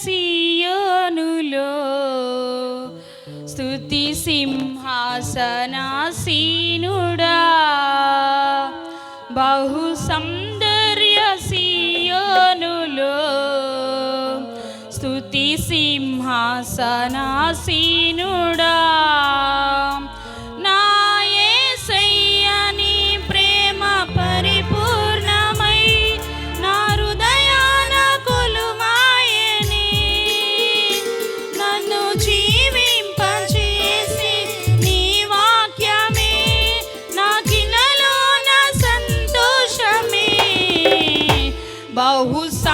సియోనులో స్తుతి సింహాసనాసీనుడా. బహు సౌందర్య సియోనులో స్తుతి సింహాసనాసీనుడా. బహు సౌందర్య